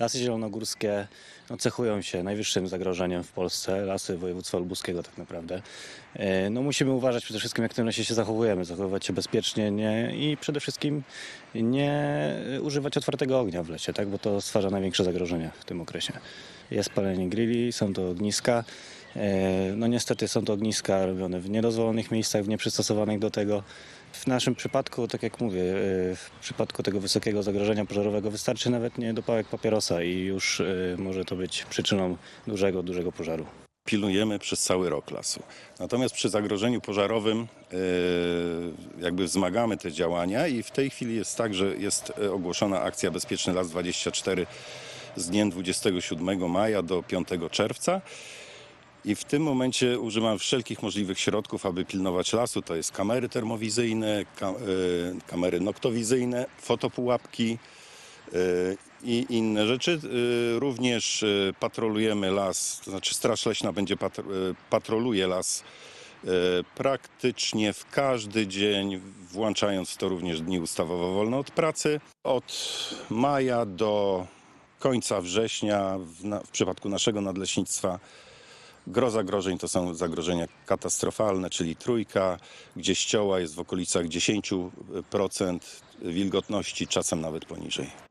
Lasy zielonogórskie no, cechują się najwyższym zagrożeniem w Polsce, lasy województwa lubuskiego tak naprawdę. E, No, musimy uważać przede wszystkim, jak w tym lesie się zachowujemy, zachowywać się bezpiecznie nie, i przede wszystkim nie używać otwartego ognia w lesie, tak? bo to stwarza największe zagrożenie w tym okresie. Jest palenie grilli, są to ogniska. E, No niestety są to ogniska robione w niedozwolonych miejscach, w nieprzystosowanych do tego. W naszym przypadku, tak jak mówię, e, w przypadku tego wysokiego zagrożenia pożarowego wystarczy nawet nie dopałek papierosa i już e, może to być przyczyną dużego, dużego pożaru. Pilnujemy przez cały rok lasu. Natomiast przy zagrożeniu pożarowym e, jakby wzmagamy te działania i w tej chwili jest tak, że jest e, ogłoszona akcja Bezpieczny Las 24 z dniem 27 maja do 5 czerwca. I w tym momencie używam wszelkich możliwych środków, aby pilnować lasu. To jest kamery termowizyjne, e, kamery noktowizyjne, fotopułapki, i inne rzeczy. Y, Również y, patrolujemy las, to znaczy Straż Leśna będzie y, patroluje las praktycznie w każdy dzień, włączając w to również dni ustawowo wolne od pracy. Od maja do końca września w, w przypadku naszego nadleśnictwa Gro zagrożeń to są zagrożenia katastrofalne, czyli trójka, gdzie ścioła jest w okolicach 10% wilgotności, czasem nawet poniżej.